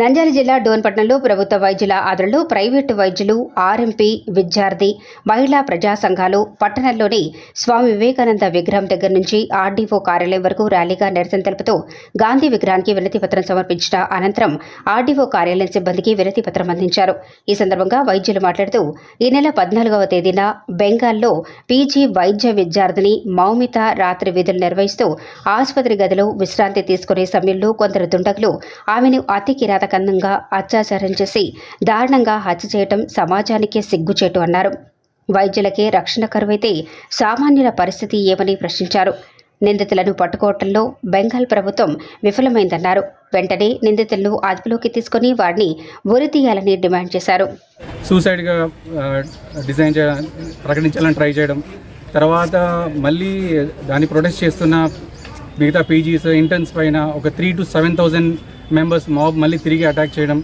నంద్యాల జిల్లా డోన్పట్నంలో ప్రభుత్వ వైద్యుల ఆదరణలో ప్రైవేటు వైద్యులు ఆర్ఎంపీ విద్యార్థి మహిళా ప్రజా సంఘాలు పట్టణంలోని స్వామి వివేకానంద విగ్రహం దగ్గర నుంచి ఆర్డీఓ కార్యాలయం వరకు ర్యాలీగా నిరసన తెలుపుతూ గాంధీ విగ్రహానికి వినతిపత్రం సమర్పించిన అనంతరం ఆర్డీఓ కార్యాలయం సిబ్బందికి వినతిపత్రం అందించారు. ఈ సందర్భంగా వైద్యులు మాట్లాడుతూ ఈ నెల పద్నాలుగవ తేదీన బెంగాల్లో పీజీ వైద్య విద్యార్థిని మౌమిత రాత్రి విధులు నిర్వహిస్తూ ఆసుపత్రి గదిలో విశ్రాంతి తీసుకునే సమయంలో కొందరు దుండగులు ఆమెను అతి కిరాతకంగా అత్యాచారం చేసి దారుణంగా హత్య చేయటం సమాజానికే సిగ్గుచేటు అన్నారు. వైద్యులకే రక్షణ కరువైతే సామాన్యుల పరిస్థితి ఏమని ప్రశ్నించారు. నిందితులను పట్టుకోవటంలో బెంగాల్ ప్రభుత్వం విఫలమైందన్నారు. వెంటనే నిందితులను అదుపులోకి తీసుకుని వారిని ఉరితీయాలని డిమాండ్ చేశారు. సూసైడ్గా డిజైన్ ప్రకటించాలని ట్రై చేయడం తర్వాత మళ్ళీ దాన్ని ప్రొటెస్ట్ చేస్తున్న మిగతా పీజీస్ ఇంటర్న్స్ పైన ఒక three two seven thousand members mob మళ్ళీ తిరిగి అటాక్ చేయడం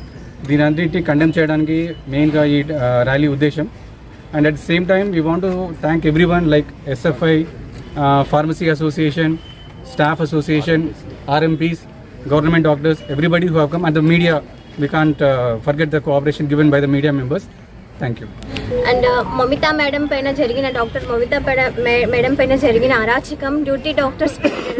దీని అన్నింటినీ కండెమ్ చేయడానికి మెయిన్గా ఈ ర్యాలీ ఉద్దేశం and at the same time we want to thank everyone like SFI pharmacy association staff association RMPs government doctors everybody who have and and the media. We can't uh, forget the cooperation given by the media members. And Mamitha madam పైన జరిగిన doctor Mamitha madam పైన జరిగిన అరాచకం duty doctors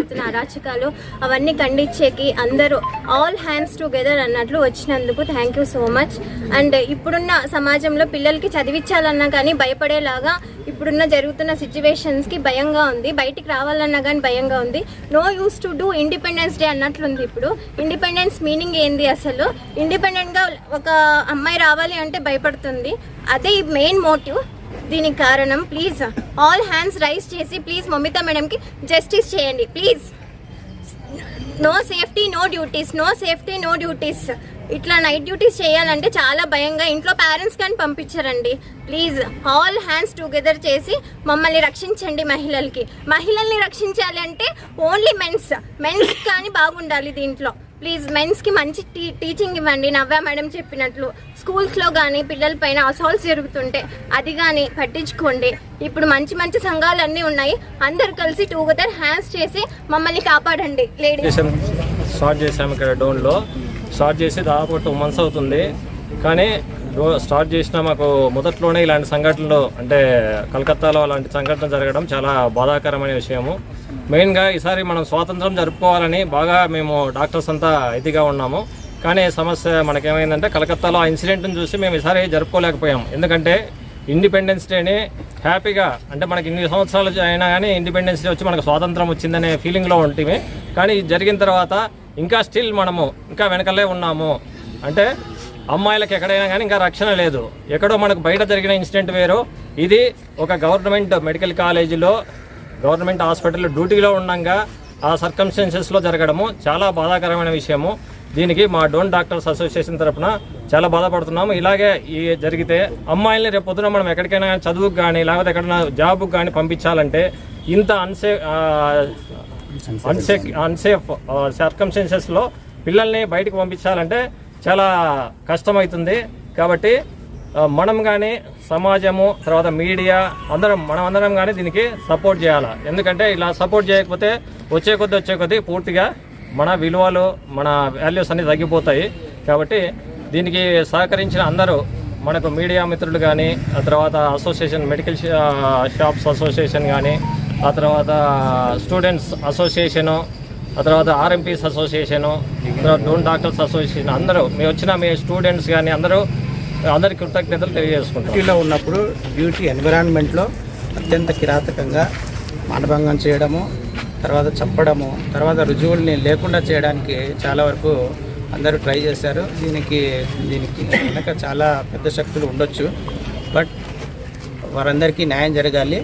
జరుగుతున్న అరాచకాలు అవన్నీ ఖండించేకి అందరూ all hands together అన్నట్లు వచ్చినందుకు thank you so much and ఇప్పుడున్న సమాజంలో పిల్లలకి చదివించాలన్నా కానీ భయపడేలాగా ఇప్పుడున్న జరుగుతున్న సిచ్యువేషన్స్కి భయంగా ఉంది. బయటికి రావాలన్నా కానీ భయంగా ఉంది. No use to do independence day అన్నట్లుంది ఇప్పుడు. ఇండిపెండెన్స్ మీనింగ్ ఏంది అసలు? ఇండిపెండెంట్గా ఒక అమ్మాయి రావాలి అంటే భయపడుతుంది. అదే మెయిన్ మోటివ్ దీనికి కారణం ప్లీజ్ ఆల్ హ్యాండ్స్ రైస్ చేసి ప్లీజ్ మమితా మేడంకి జస్టిస్ చేయండి please no safety no duties no safety no duties ఇట్లా నైట్ డ్యూటీస్ చేయాలంటే చాలా భయంగా ఇంట్లో పేరెంట్స్ కానీ పంపించారండి. ప్లీజ్ ఆల్ హ్యాండ్స్ టుగెదర్ చేసి మమ్మల్ని రక్షించండి మహిళలకి. మహిళల్ని రక్షించాలి అంటే ఓన్లీ మెన్స్ మెన్స్ కానీ బాగుండాలి దీంట్లో. ప్లీజ్ మెన్స్కి మంచి టీ టీచింగ్ ఇవ్వండి. నవ్వా మేడం చెప్పినట్లు స్కూల్స్లో కానీ పిల్లలపైన అసాల్ట్స్ జరుగుతుంటే అది కానీ పట్టించుకోండి. ఇప్పుడు మంచి మంచి సంఘాలు అన్నీ ఉన్నాయి. అందరు కలిసి టూగెదర్ హ్యాండ్స్ చేసి మమ్మల్ని కాపాడండి లేడీస్ స్టార్ట్ చేసాము ఇక్కడ డోన్లో స్టార్ట్ చేసి దాదాపు టూ మంత్స్ అవుతుంది. కానీ డో స్టార్ట్ చేసిన మాకు మొదట్లోనే ఇలాంటి సంఘటనలు అంటే కలకత్తాలో అలాంటి సంఘటన జరగడం చాలా బాధాకరమైన విషయము. మెయిన్గా ఈసారి మనం స్వాతంత్రం జరుపుకోవాలని బాగా మేము డాక్టర్స్ అంతా ఇదిగా ఉన్నాము. కానీ సమస్య మనకేమైందంటే కలకత్తాలో ఆ ఇన్సిడెంట్ని చూసి మేము ఈసారి జరుపుకోలేకపోయాం ఎందుకంటే ఇండిపెండెన్స్ డేని హ్యాపీగా అంటే మనకి ఇన్ని సంవత్సరాలు అయినా కానీ ఇండిపెండెన్స్ డే వచ్చి మనకు స్వాతంత్రం వచ్చిందనే ఫీలింగ్లో ఉంటుంది కానీ జరిగిన తర్వాత ఇంకా స్టిల్ మనము ఇంకా వెనకలే ఉన్నాము. అంటే అమ్మాయిలకు ఎక్కడైనా కానీ ఇంకా రక్షణ లేదు. ఎక్కడో మనకు బయట జరిగిన ఇన్సిడెంట్ వేరు. ఇది ఒక గవర్నమెంట్ మెడికల్ కాలేజీలో గవర్నమెంట్ హాస్పిటల్లో డ్యూటీలో ఉండగా ఆ సర్కమ్స్టెన్సెస్లో జరగడము చాలా బాధాకరమైన విషయము. దీనికి మా డోన్ డాక్టర్స్ అసోసియేషన్ తరఫున చాలా బాధపడుతున్నాము. ఇలాగే ఈ జరిగితే అమ్మాయిల్ని రేపు పొద్దున మనం ఎక్కడికైనా చదువుకు కానీ లేకపోతే ఎక్కడైనా జాబ్కు కానీ పంపించాలంటే ఇంత అన్సే అన్సేఫ్ అన్సేఫ్ సర్కమ్స్టెన్సెస్లో పిల్లల్ని బయటకు పంపించాలంటే చాలా కష్టమవుతుంది. కాబట్టి మనం కానీ సమాజము తర్వాత మీడియా అందరం మనం అందరం కానీ దీనికి సపోర్ట్ చేయాలి? ఎందుకంటే ఇలా సపోర్ట్ చేయకపోతే వచ్చే కొద్దీ వచ్చే కొద్దీ పూర్తిగా మన విలువలు మన వాల్యూస్ అన్నీ తగ్గిపోతాయి. కాబట్టి దీనికి సహకరించిన అందరూ మనకు మీడియా మిత్రులు కానీ ఆ తర్వాత అసోసియేషన్ మెడికల్ షాప్స్ అసోసియేషన్ కానీ ఆ తర్వాత స్టూడెంట్స్ అసోసియేషను ఆ తర్వాత ఆర్ఎంపీస్ అసోసియేషను తర్వాత డోన్ డాక్టర్స్ అసోసియేషన్ అందరూ మీ వచ్చిన మీ స్టూడెంట్స్ కానీ అందరూ అందరి కృతజ్ఞతలు తెలియజేసుకుంటాం డ్యూటీలో ఉన్నప్పుడు డ్యూటీ ఎన్విరాన్మెంట్లో అత్యంత కిరాతకంగా మానభంగం చేయడము తర్వాత చంపడము తర్వాత రుజువుల్ని లేకుండా చేయడానికి చాలా వరకు అందరూ ట్రై చేశారు. దీనికి దీనికి వెనక చాలా పెద్ద శక్తులు ఉండొచ్చు. బట్ వారందరికీ న్యాయం జరగాలి.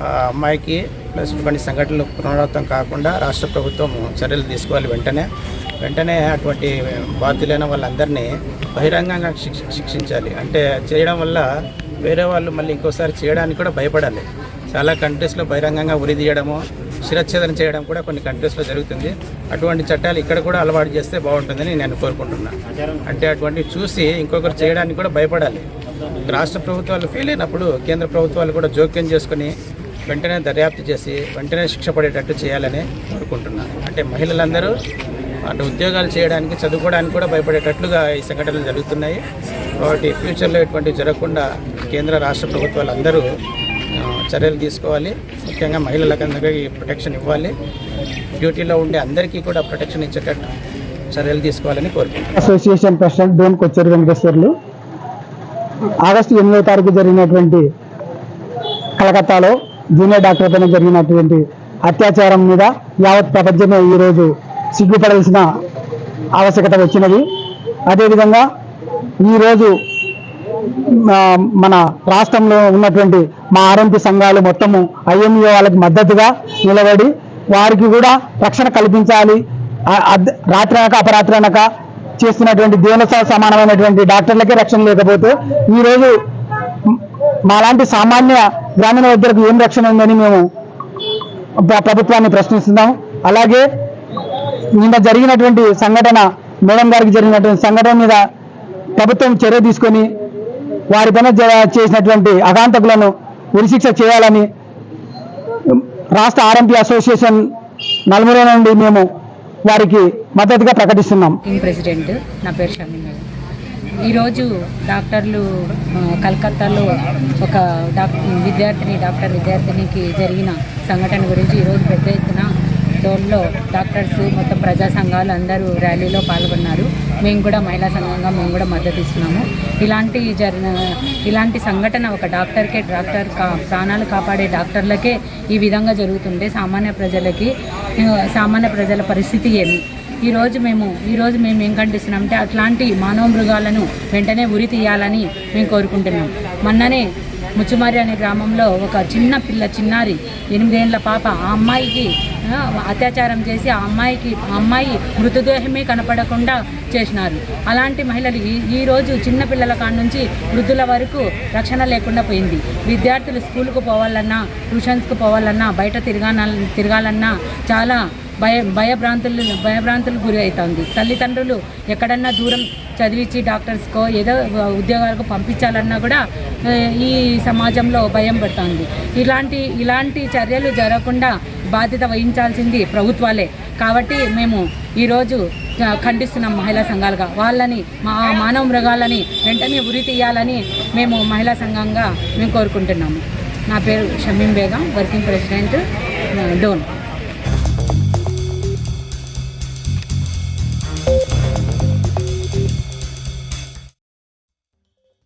అమ్మాయికి ప్లస్ ఇటువంటి సంఘటనలు పునరావృతం కాకుండా రాష్ట్ర ప్రభుత్వం చర్యలు తీసుకోవాలి వెంటనే. వెంటనే అటువంటి బాధ్యులైన వాళ్ళందరినీ బహిరంగంగా శిక్ష శిక్షించాలి. అంటే చేయడం వల్ల వేరే వాళ్ళు మళ్ళీ ఇంకోసారి చేయడానికి కూడా భయపడాలి. చాలా కంట్రీస్లో బహిరంగంగా ఉరి తీయడము శిరచ్ఛేదన చేయడం కూడా కొన్ని కంట్రీస్లో జరుగుతుంది. అటువంటి చట్టాలు ఇక్కడ కూడా అలవాటు చేస్తే బాగుంటుందని నేను కోరుకుంటున్నాను అంటే అటువంటివి చూసి ఇంకొకరు చేయడానికి కూడా భయపడాలి. రాష్ట్ర ప్రభుత్వాలు ఫెయిల్ అయినప్పుడు కేంద్ర ప్రభుత్వాలు కూడా జోక్యం చేసుకుని వెంటనే దర్యాప్తు చేసి వెంటనే శిక్ష పడేటట్టు చేయాలని కోరుకుంటున్నాను అంటే మహిళలందరూ అంటే ఉద్యోగాలు చేయడానికి చదువుకోవడానికి కూడా భయపడేటట్లుగా ఈ సంఘటనలు జరుగుతున్నాయి. కాబట్టి ఫ్యూచర్లో ఎటువంటి జరగకుండా కేంద్ర రాష్ట్ర ప్రభుత్వాలు అందరూ చర్యలు తీసుకోవాలి. ముఖ్యంగా మహిళలకు అందరికీ ప్రొటెక్షన్ ఇవ్వాలి. డ్యూటీలో ఉండే అందరికీ కూడా ప్రొటెక్షన్ ఇచ్చేటట్టు చర్యలు తీసుకోవాలని కోరుకుంటున్నాను association president Dhone Kocheru Venkateswarlu. August ఎనిమిదో తారీఖు జరిగినటువంటి కలకత్తాలో జూనియర్ డాక్టర్ పైన జరిగినటువంటి అత్యాచారం మీద యావత్ ప్రపంచమే ఈరోజు సిగ్గుపడాల్సిన ఆవశ్యకత వచ్చినది. అదేవిధంగా ఈరోజు మన రాష్ట్రంలో ఉన్నటువంటి మా ఆర్ఎంపీ సంఘాలు మొత్తము ఐఎంఏ వాళ్ళకి మద్దతుగా నిలబడి వారికి కూడా రక్షణ కల్పించాలి. రాత్రి అనక అపరాత్రి అనక చేస్తున్నటువంటి దేవునితో సమానమైనటువంటి డాక్టర్లకే రక్షణ లేకపోతే ఈరోజు మాలాంటి సామాన్య గ్రామీణ వైద్యులకు ఏం రక్షణ ఉందని మేము ప్రభుత్వాన్ని ప్రశ్నిస్తున్నాం. అలాగే నిన్న జరిగినటువంటి సంఘటన మేడం గారికి జరిగినటువంటి సంఘటన మీద ప్రభుత్వం చర్య తీసుకొని వారిపైన జ- చేసినటువంటి అగాంతకులను ఉరిశిక్ష చేయాలని రాష్ట్ర ఆర్ఎంపీ అసోసియేషన్ నలుగురు నుండి మేము వారికి మద్దతుగా ప్రకటిస్తున్నాం. ప్రెసిడెంట్ నా పేరు షమీన్ మేడం ఈరోజు డాక్టర్లు కలకత్తాలో ఒక డాక్ విద్యార్థిని డాక్టర్ విద్యార్థినికి జరిగిన సంఘటన గురించి ఈరోజు పెద్ద ఎత్తున డోన్లో డాక్టర్స్ మొత్తం ప్రజా సంఘాలు అందరూ ర్యాలీలో పాల్గొన్నారు. మేము కూడా మహిళా సంఘంగా మేము కూడా మద్దతు ఇస్తున్నాము. ఇలాంటి జరిగిన ఇలాంటి సంఘటన ఒక డాక్టర్కే డాక్టర్ కా ప్రాణాలు కాపాడే డాక్టర్లకే ఈ విధంగా జరుగుతుంటే సామాన్య ప్రజలకి సామాన్య ప్రజల పరిస్థితి ఏమి? ఈరోజు మేము ఈరోజు మేము ఏం ఖండిస్తున్నామంటే అట్లాంటి మానవ మృగాలను వెంటనే ఉరి తీయాలని మేము కోరుకుంటున్నాం. మొన్ననే ముచ్చుమారి అనే గ్రామంలో ఒక చిన్న పిల్ల చిన్నారి ఎనిమిదేళ్ళ పాప ఆ అమ్మాయికి అత్యాచారం చేసి ఆ అమ్మాయికి ఆ అమ్మాయి మృతదేహమే కనపడకుండా చేసినారు. అలాంటి మహిళలు ఈ ఈరోజు చిన్నపిల్లల కాడ నుంచి వృద్ధుల వరకు రక్షణ లేకుండా పోయింది. విద్యార్థులు స్కూల్కు పోవాలన్నా ట్యూషన్స్కు పోవాలన్నా బయట తిరగాల తిరగాలన్నా చాలా భయ భయభ్రాంతులు భయభ్రాంతులకు గురి అవుతుంది. తల్లిదండ్రులు ఎక్కడన్నా దూరం చదివించి డాక్టర్స్కో ఏదో ఉద్యోగాలకు పంపించాలన్నా కూడా ఈ సమాజంలో భయం పడుతుంది. ఇలాంటి ఇలాంటి చర్యలు జరగకుండా బాధ్యత వహించాల్సింది ప్రభుత్వాలే. కాబట్టి మేము ఈరోజు ఖండిస్తున్నాం మహిళా సంఘాలుగా. వాళ్ళని మా మానవ మృగాలని వెంటనే ఉరి తీయాలని మేము మహిళా సంఘంగా మేము కోరుకుంటున్నాము. నా పేరు షమీం బేగం వర్కింగ్ ప్రెసిడెంట్ డోన్.